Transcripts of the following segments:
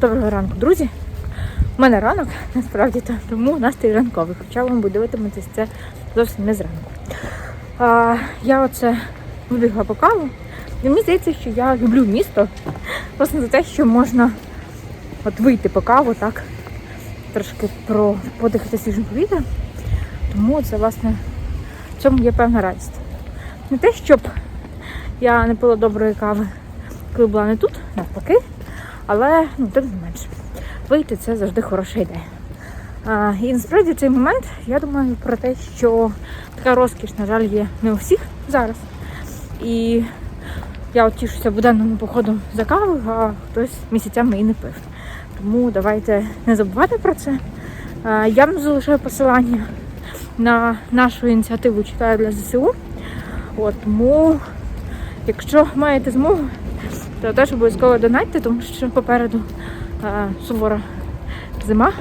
Доброго ранку, друзі. У мене ранок, насправді то, тому настрій ранковий. Хоча вам буде дивитиметься це зовсім не зранку. А, я оце вибігла по каву. І мені здається, що я люблю місто. Власне за те, що можна от вийти по каву, так, трошки про подихати свіжим повітрям. Тому це, власне, в цьому є певна радість. Не те, щоб я не пила доброї кави, коли була не тут, навпаки. Але ну, тим не менше, вийти це завжди хороша ідея. А, і насправді цей момент я думаю про те, що така розкіш, на жаль, є не у всіх зараз. І я от тішуся буденним походом за кавою, а хтось місяцями і не пив. Тому давайте не забувати про це. А, я вам залишаю посилання на нашу ініціативу читаю для ЗСУ. От, тому, якщо маєте змогу, то теж обов'язково донатьте, тому що попереду е, сувора зима,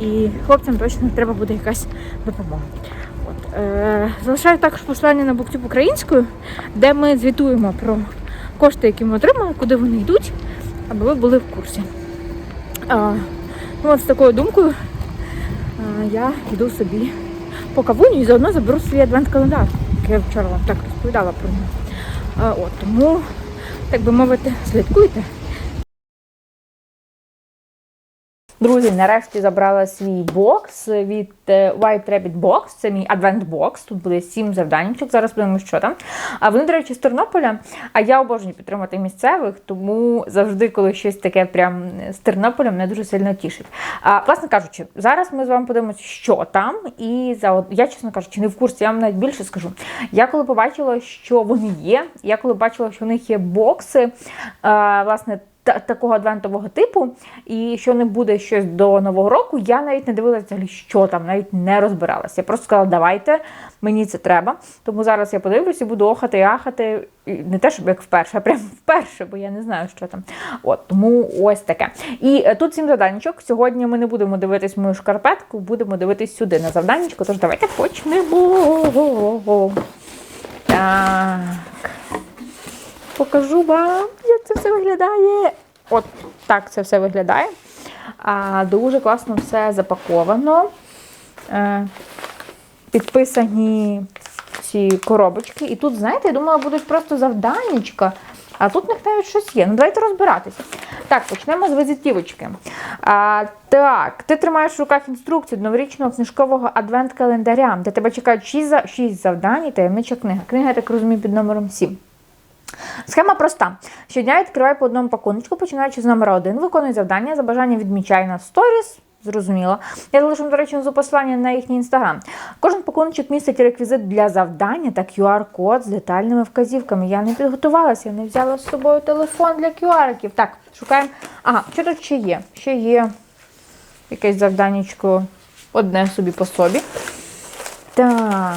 і хлопцям точно треба буде якась допомога. От, е, залишаю також посилання на BookTube українською, де ми звітуємо про кошти, які ми отримали, куди вони йдуть, аби ви були в курсі. А, ну, от з такою думкою е, я йду собі по кавуню і заодно заберу свій адвент-календар, який я вчора вам так розповідала про нього. А, от, тому так би мовити, слідкуйте. Друзі, нарешті забрала свій бокс від е, White Rabbit Box. Це мій адвент-бокс. Тут буде сім завданнячок. Зараз подивимося, що там. А вони, до речі, з Тернополя. А я обожнюю підтримати місцевих, тому завжди, коли щось таке прям з Тернополя, мене дуже сильно тішить. А, власне кажучи, зараз ми з вами подивимося, що там. І за я, чесно кажучи, не в курсі, я вам навіть більше скажу. Я коли побачила, що вони є, я коли бачила, що в них є бокси, а, власне такого адвентового типу, і що не буде щось до нового року, я навіть не дивилася що там, навіть не розбиралася. Я просто сказала, давайте, мені це треба. Тому зараз я подивлюся і буду охати і ахати. І Не те, щоб як вперше, а прямо вперше, бо я не знаю, що там. От тому ось таке. І е, тут сім завданнячок. Сьогодні ми не будемо дивитись мою шкарпетку, будемо дивитись сюди на завданнячко. Тож давайте почнемо. Так. Покажу вам, як це все виглядає. От так це все виглядає. А, дуже класно все запаковано. Е, підписані ці коробочки. І тут, знаєте, я думала, будуть просто завданнячка. А тут в них навіть щось є. Ну, давайте розбиратися. Так, почнемо з визитівочки. А, так, ти тримаєш в руках інструкцію новорічного книжкового адвент-календаря, де тебе чекають 6, 6 завдань і таємнича книга. Книга, я так розумію, під номером 7. Схема проста. Щодня відкривай по одному пакуночку, починаючи з номера 1, виконуй завдання, за бажання відмічай на сторіс. Зрозуміло. Я залишу, до речі, посилання на їхній інстаграм. Кожен пакуночок містить реквізит для завдання та QR-код з детальними вказівками. Я не підготувалася, я не взяла з собою телефон для QR-ків. Так, шукаємо. Ага, що тут ще є? Ще є якесь завданнячко одне собі по собі. Так.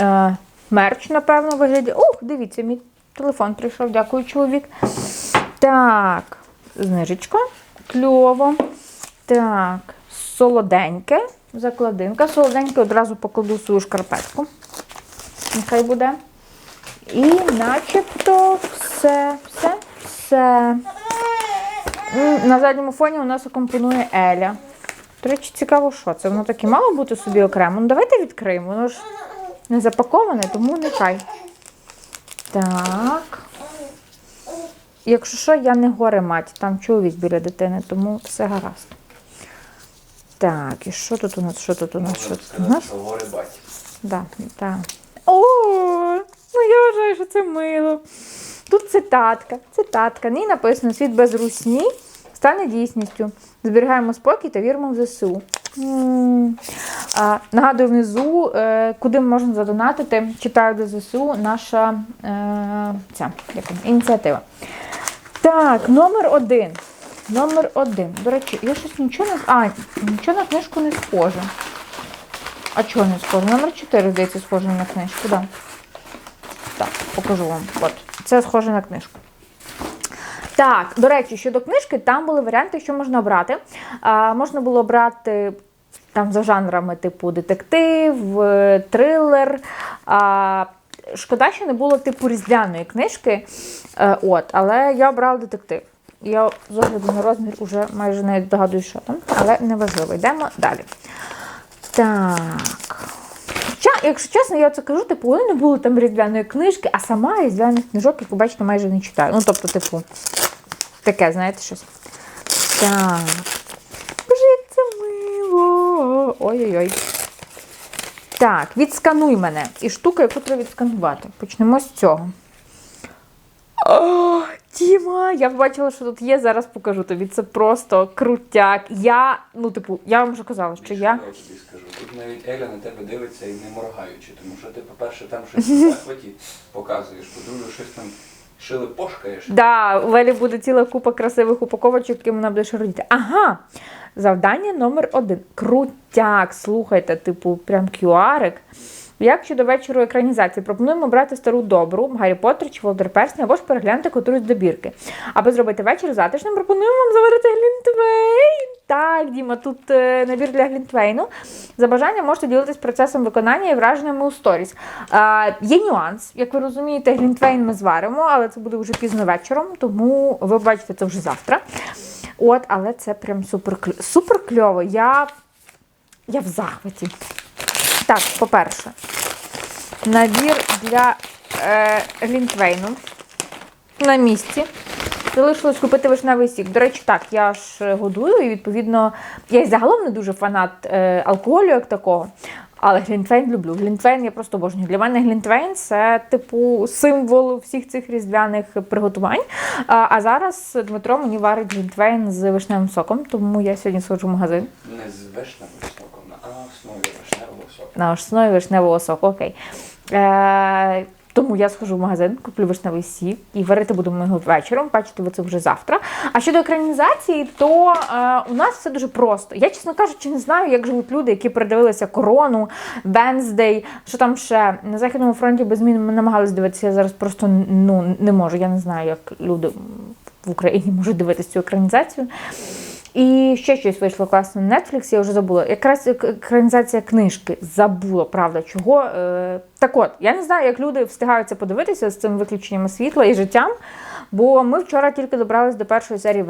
Е, мерч, напевно, виглядає. Ух, дивіться, мій телефон прийшов. Дякую, чоловік. Так, знижечка. Кльово. Так, солоденьке. Закладинка. Солоденьке одразу покладу свою шкарпетку. Нехай буде. І начебто все, все, все. На задньому фоні у нас акомпонує Еля. До речі, цікаво, що це. Воно таке мало бути собі окремо. Ну, давайте відкриємо. Воно ж не запаковане, тому нехай. Так. Якщо що, я не горе мать, там чоловік біля дитини, тому все гаразд. Так, і що тут у нас? Що тут у нас? Що тут у нас? Говори батько. Да, да. О, ну я вважаю, що це мило. Тут цитатка. Цитатка. Ній написано: світ без русні стане дійсністю. Зберігаємо спокій та віримо в ЗСУ. М. А, нагадую внизу, е, куди можна задонатити. Читаю до ЗСУ наша е, ця, як ініціатива. Так, номер один. Номер один. До речі, я щось нічого не. А, нічого на книжку не схоже. А чого не схоже? Номер 4, здається, схоже на книжку, да. Так, покажу вам. От. Це схоже на книжку. Так, до речі, щодо книжки, там були варіанти, що можна обрати. А, можна було обрати там за жанрами, типу детектив, е, трилер. А, шкода, що не було типу різдвяної книжки. Е, от, але я обрала детектив. Я з огляду на розмір вже майже не догадую, що там, але не важливо. Йдемо далі. Так. Хоча, якщо чесно, я це кажу, типу, вони не були там різдвяної книжки, а сама різдвяних книжок, як ви бачите, майже не читаю. Ну, тобто, типу, таке, знаєте, щось. Так. Боже, як це мило. Ой-ой-ой. Так, відскануй мене. І штука, яку треба відсканувати. Почнемо з цього. О, Діма, я побачила, що тут є. Зараз покажу тобі. Це просто крутяк. Я, ну, типу, я вам вже казала, що я. Я тобі скажу. Тут навіть Еля на тебе дивиться і не моргаючи, тому що ти, по-перше, там щось в захваті показуєш, по-друге, щось там шили пошкаєш. Да, у Велі буде ціла купа красивих упаковочок, яким вона буде шародіти. Ага. Завдання номер один. Крутяк. Слухайте, типу, прям кюарик. Як щодо вечору екранізації, пропонуємо брати стару добру Гаррі Поттер чи Володар Персня або ж переглянути котрусь добірки. Аби зробити вечір затишним, пропонуємо вам заварити глінтвейн. Так, Діма, тут е, набір для глінтвейну. За бажанням можете ділитись процесом виконання і враженнями у сторіс. Е, є нюанс, як ви розумієте, глінтвейн ми зваримо, але це буде вже пізно вечором, тому ви бачите це вже завтра. От, але це прям супер, супер кльово. Я, я в захваті. Так, по-перше, набір для е, глінтвейну на місці. Залишилось купити вишневий сік. До речі, так, я ж годую, і відповідно, я загалом не дуже фанат е, алкоголю як такого. Але глінтвейн люблю. Глінтвейн я просто обожнюю. Для мене глінтвейн це типу символ всіх цих різдвяних приготувань. А, а зараз Дмитро мені варить глінтвейн з вишневим соком, тому я сьогодні сходжу в магазин Не з вишневим соком, а на основі вишневого соку. На основі вишневого соку. Окей. Е, тому я схожу в магазин, куплю вишневий сік і варити будемо його вечором. Бачите, ви це вже завтра. А щодо екранізації, то е, у нас все дуже просто. Я, чесно кажучи, не знаю, як живуть люди, які передивилися корону, Венздей, що там ще на Західному фронті без змін ми намагалися дивитися. Я зараз просто ну, не можу. Я не знаю, як люди в Україні можуть дивитися цю екранізацію. І ще щось вийшло класно на Netflix, я вже забула. Якраз ек- екранізація книжки. Забула, правда, чого. Е, так от, я не знаю, як люди встигаються подивитися з цим виключенням світла і життям. Бо ми вчора тільки добрались до першої серії.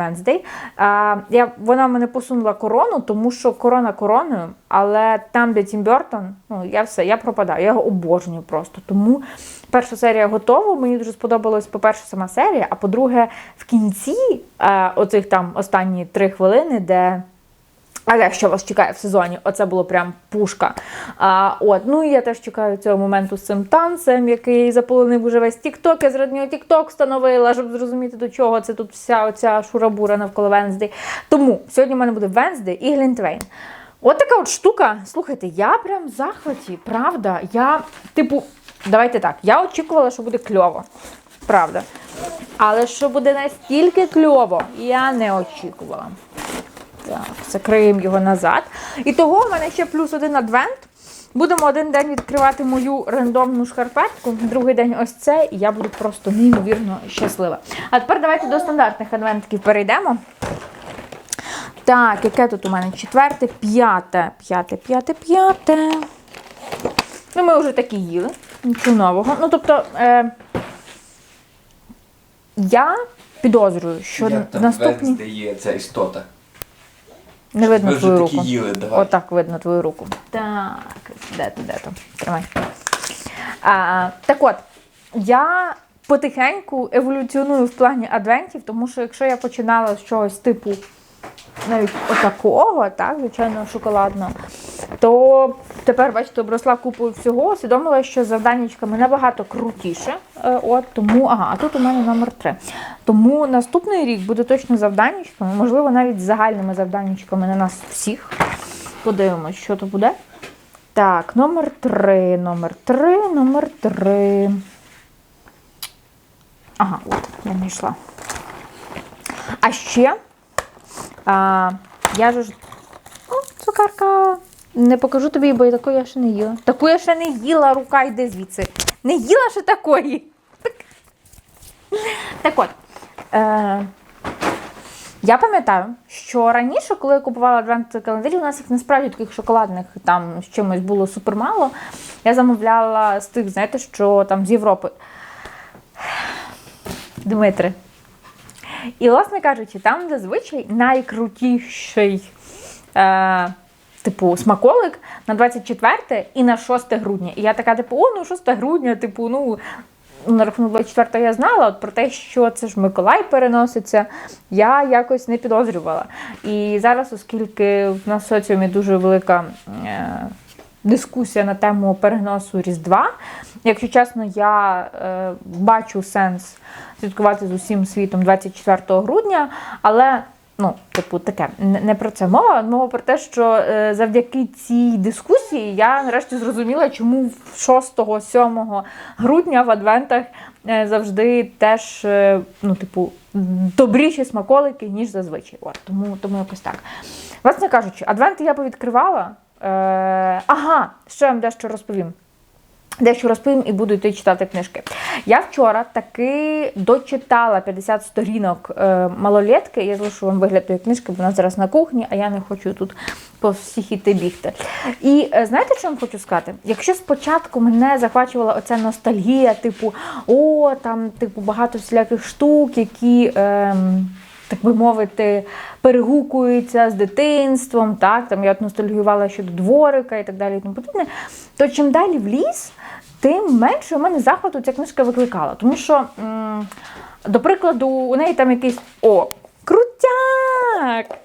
А, я, вона мене посунула корону, тому що корона короною, але там, де Тім Бертон, ну я все, я пропадаю, я його обожнюю просто. Тому перша серія готова. Мені дуже сподобалась, по-перше, сама серія, а по-друге, в кінці е, оцих там останні три хвилини, де. Але що вас чекає в сезоні? Оце було прям пушка. А, от, ну і я теж чекаю цього моменту з цим танцем, який заполонив уже весь Тік-Ток. Я з нього Тік-Ток встановила, щоб зрозуміти, до чого це тут вся оця шурабура навколо Венздей. Тому сьогодні в мене буде Венздей і Глінтвейн. От така от штука. Слухайте, я прям в захваті, правда. Я, типу, давайте так, я очікувала, що буде кльово. Правда. Але що буде настільки кльово, я не очікувала. Так, закриємо його назад. І того в мене ще плюс один адвент. Будемо один день відкривати мою рандомну шкарпетку, другий день ось це, і я буду просто неймовірно щаслива. А тепер давайте до стандартних адвентків перейдемо. Так, яке тут у мене? Четверте, п'яте, п'яте, п'яте, п'яте. Ну, ми вже такі їли. Нічого нового. Ну, тобто, е, я підозрюю, що Як там наступні. Венсдей є ця істота? Не видно Ми вже твою такі руку. їли, давай. Отак видно твою руку. Так, де ти, де там? Тримай. А, так от, я потихеньку еволюціоную в плані адвентів, тому що якщо я починала з чогось типу навіть отакого, так, звичайно, шоколадного, то тепер, бачите, обросла купою всього, усвідомила, що завданнячками набагато крутіше. Е, От, тому, ага, а тут у мене номер 3. Тому наступний рік буде точно завданнячками, можливо, навіть загальними завданнячками на нас всіх. Подивимось, що то буде. Так, номер 3, номер 3, номер 3. Ага, от, я знайшла. А ще а, я ж. О, цукерка. Не покажу тобі, бо і таку я ще не їла. Таку я ще не їла, рука йди звідси. Не їла ще такої. Так от. Е, я пам'ятаю, що раніше, коли я купувала адвент календарі, у нас їх насправді таких шоколадних там з чимось було супермало. Я замовляла з тих, знаєте, що там з Європи. Дмитре. І, власне кажучи, там зазвичай найкрутіший. Е, Типу, смаколик на 24 і на 6 грудня. І я така, типу, о, ну 6 грудня, типу, ну на рахунок 24 я знала, от про те, що це ж Миколай переноситься, я якось не підозрювала. І зараз, оскільки в нас соціумі дуже велика е, дискусія на тему переносу Різдва, якщо чесно, я е, бачу сенс святкувати з усім світом 24 грудня, але. Ну, типу, таке не, про це мова. Мова про те, що е, завдяки цій дискусії я нарешті зрозуміла, чому 6-7 грудня в адвентах е, завжди теж, е, ну, типу, добріші смаколики, ніж зазвичай. От, тому, тому якось так. Власне кажучи, адвенти я повідкривала. Е, ага, ще вам дещо розповім. Дещо розповім і буду йти читати книжки. Я вчора таки дочитала 50 сторінок е, малолетки. Я залишу вам вигляд тої книжки, бо вона зараз на кухні, а я не хочу тут по всіх іти бігти. І е, знаєте, що я вам хочу сказати? Якщо спочатку мене захвачувала оця ностальгія, типу, о, там, типу, багато всіляких штук, які. Е, так би мовити, перегукуються з дитинством, так, там я от ностальгувала щодо дворика і так далі і тому подібне, то чим далі в ліс, тим менше у мене захвату ця книжка викликала. Тому що, до прикладу, у неї там якийсь о, крутяк!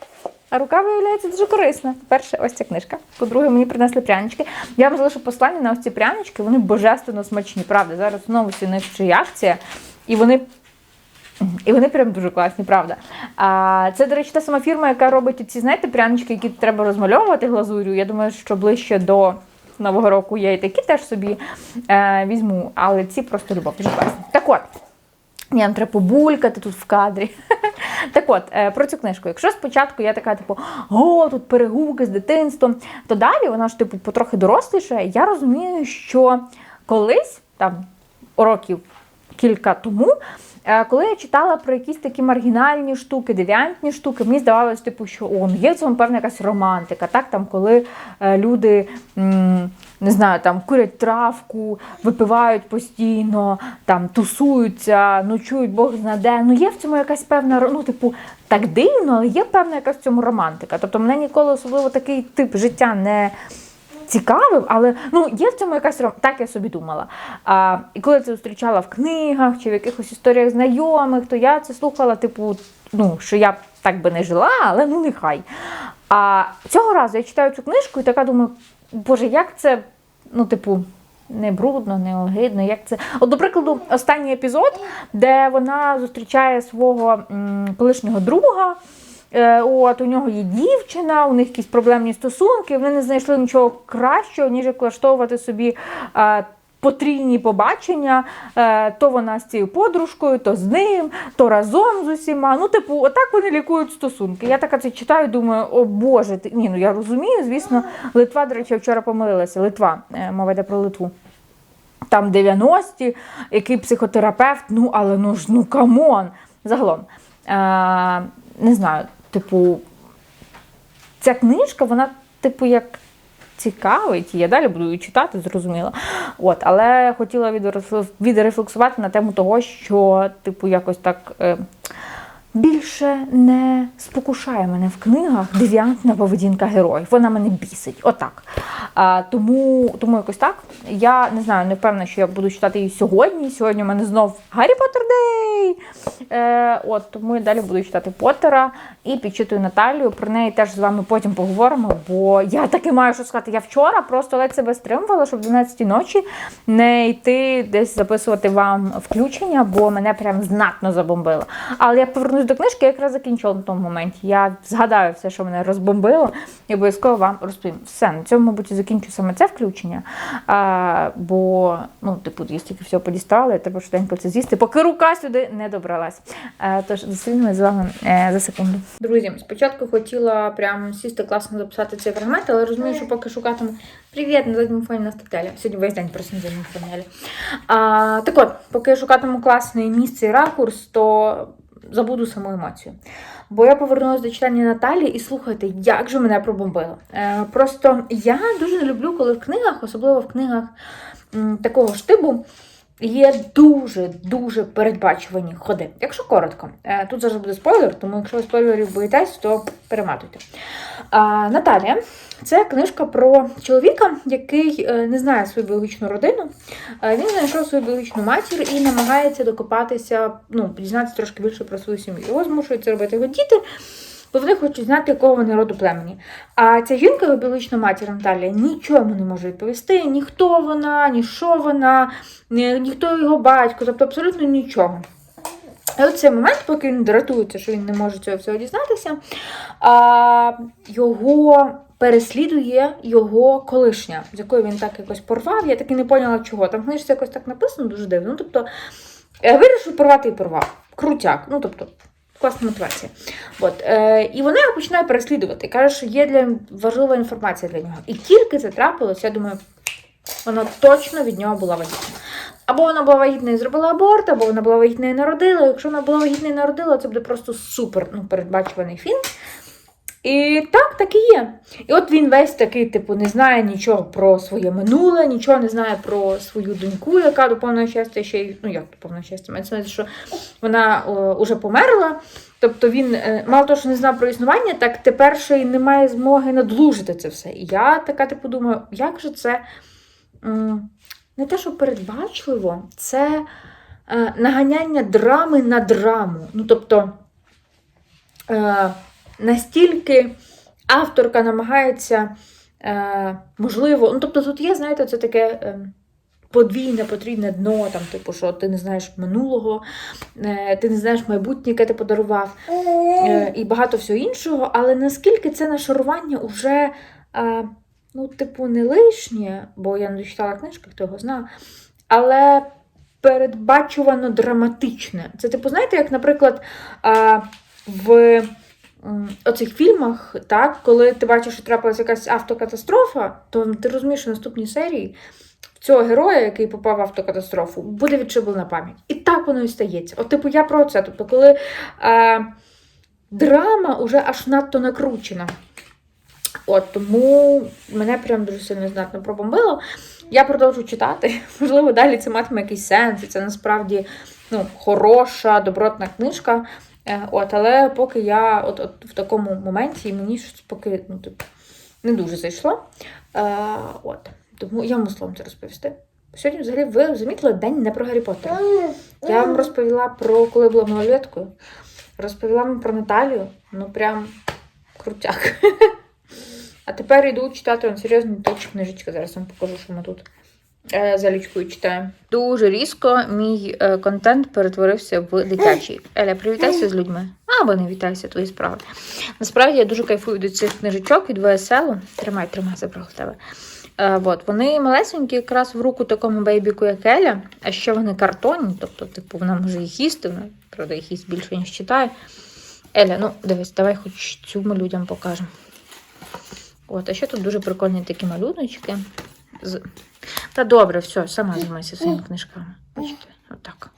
А рука виявляється дуже корисна. По-перше, ось ця книжка. По-друге, мені принесли прянички. Я вам залишу послання на ось ці прянички, вони божественно смачні. Правда, зараз знову у них ще акція, і вони і вони прям дуже класні, правда. А, це, до речі, та сама фірма, яка робить ці, знаєте, прянички, які треба розмальовувати глазур'ю. Я думаю, що ближче до Нового року я і такі теж собі е, візьму, але ці просто любов, дуже класні. Так от. Нам треба побулькати тут в кадрі. так от, е, про цю книжку. Якщо спочатку я така, типу, о, тут перегуки з дитинством, то далі вона ж, типу, потрохи доросліше, я розумію, що колись, там, років кілька тому, Коли я читала про якісь такі маргінальні штуки, девіантні штуки, мені здавалось, типу, що о, ну є в цьому певна якась романтика. Так, там, коли е, люди не знаю, там курять травку, випивають постійно, там тусуються, ночують Бог зна де. Ну є в цьому якась певна ну, типу, так дивно, але є певна якась в цьому романтика. Тобто мене ніколи особливо такий тип життя не цікавив, але ну є в цьому якась так я собі думала. А, і коли це зустрічала в книгах чи в якихось історіях знайомих, то я це слухала, типу, ну, що я так би не жила, але ну нехай. А цього разу я читаю цю книжку і така думаю, боже, як це, ну, типу. Не брудно, не огидно, як це. От, до прикладу, останній епізод, де вона зустрічає свого м, колишнього друга. Е, От у нього є дівчина, у них якісь проблемні стосунки. Вони не знайшли нічого кращого, ніж влаштовувати собі е, потрійні побачення. Е, то вона з цією подружкою, то з ним, то разом з усіма. Ну, типу, отак вони лікують стосунки. Я така це читаю, думаю, о Боже, ти ні, ну я розумію, звісно, Литва, до речі, вчора помилилася. Литва, мова йде про Литву. Там 90-ті, який психотерапевт, ну але ну ж ну камон. Загалом. Е, не знаю, типу, ця книжка, вона, типу, як цікавить, я далі буду її читати, зрозуміло. От, але хотіла відрефлексувати на тему того, що, типу, якось так. Е, більше не спокушає мене в книгах девіантна поведінка героїв. Вона мене бісить. Отак. А, тому, тому якось так. Я не знаю, не впевнена, що я буду читати її сьогодні. Сьогодні у мене знов Гаррі Поттер Дей. Е, от, тому я далі буду читати Поттера і підчитую Наталію. Про неї теж з вами потім поговоримо, бо я таки маю що сказати. Я вчора просто ледь себе стримувала, щоб в 12 ночі не йти десь записувати вам включення, бо мене прям знатно забомбило. Але я повернусь до книжки, я якраз закінчила на тому моменті. Я згадаю все, що мене розбомбило, і обов'язково вам розповім. Все, на цьому, мабуть, і закінчу саме це включення. А, бо, ну, типу, я стільки всього подістала, треба швиденько це з'їсти, поки рука сюди не добралась. А, тож зустрінемось з вами е, за секунду. Друзі, спочатку хотіла прям сісти класно записати цей фрагмент, але розумію, що поки шукатиму. Привіт, на задньому фоні нас Наталя. Сьогодні весь день просто на задньому фоні. А, так от, поки я шукатиму класне місце і ракурс, то забуду саму емоцію. Бо я повернулася до читання Наталі і слухайте, як же мене пробомбило. Е, просто я дуже не люблю, коли в книгах, особливо в книгах такого штибу, є дуже дуже передбачувані ходи. Якщо коротко, е, тут завжди буде спойлер, тому якщо ви спойлерів боїтесь, то перематуйте. А, Наталія це книжка про чоловіка, який е, не знає свою біологічну родину. Е, Він знайшов свою біологічну матір і намагається докопатися, ну, дізнатися трошки більше про свою сім'ю. Його змушують це робити його діти, бо вони хочуть знати, якого вони роду племені. А ця жінка, його біологічна матір Наталія, нічого йому не може відповісти, ні хто вона, ні що вона, ні, ніхто його батько, тобто абсолютно нічого. І от цей момент, поки він дратується, що він не може цього всього дізнатися, а, його переслідує його колишня, з якою він так якось порвав. Я так і не поняла, чого. Там книжці якось так написано дуже дивно. Ну, тобто, е, вирішив порвати і порвав. Крутяк. Ну, тобто, класна мотивація. От, е, і вона його починає переслідувати. Каже, що є для важлива інформація для нього. І тільки це трапилось, я думаю, вона точно від нього була вагітна. Або вона була вагітна і зробила аборт, або вона була вагітна і народила. Якщо вона була вагітна і народила, це буде просто супер ну, передбачуваний фільм. І так, так і є. І от він весь такий, типу, не знає нічого про своє минуле, нічого не знає про свою доньку, яка до повного щастя ще й, ну як до повного щастя, на увазі, що вона о, уже померла. Тобто він е, мало того, що не знав про існування, так тепер ще й не має змоги надлужити це все. І я така, типу, думаю, як же це не те, що передбачливо, це е, наганяння драми на драму. Ну, тобто, е, настільки авторка намагається, е, можливо, ну, тобто тут є, знаєте, це таке. Е, Подвійне потрібне дно, там, типу, що ти не знаєш минулого, е, ти не знаєш майбутнє, яке ти подарував, е, і багато всього іншого. Але наскільки це нашарування вже, е, ну, типу, не лишнє, бо я не дочитала книжки, хто його знає, але передбачувано драматичне. Це, типу, знаєте, як, наприклад, в оцих фільмах, так, коли ти бачиш, що трапилася якась автокатастрофа, то ти розумієш, що в наступній серії цього героя, який попав в автокатастрофу, буде відшиблена пам'ять. І так воно і стається. От, типу, я про це. Тобто, коли е, драма вже аж надто накручена. От тому мене прям дуже сильно знатно пробомбило. Я продовжу читати. Можливо, далі це матиме якийсь сенс, і це насправді ну, хороша, добротна книжка. Е, От, але поки я от, от в такому моменті, мені щось поки ну, типу, не дуже зайшло. Е, от. Тому я мусила це розповісти. Сьогодні, взагалі, ви замітили день не про Гаррі Поттера. Я вам розповіла про коли була малолеткою. Розповіла вам про Наталію. Ну прям крутяк. А тепер йду читати он серйозні точки книжечки. Зараз вам покажу, що ми тут е, за лічкою читаємо. Дуже різко мій е, контент перетворився в дитячий. Еля, привітайся з людьми. Або не вітайся, твої справи. Насправді я дуже кайфую від цих книжечок від ВСЛ. Тримай, тримай, забрав тебе. Е, от, вони малесенькі, якраз в руку такому бейбіку, як Еля, а ще вони картонні, тобто, типу, вона може їх їсти, вона, правда, їх їсть більше, ніж читає. Еля, ну дивись, давай хоч цю ми людям покажемо. От, а ще тут дуже прикольні такі малюночки. З... Та добре, все, сама займайся своїми книжками. Бачите, отак.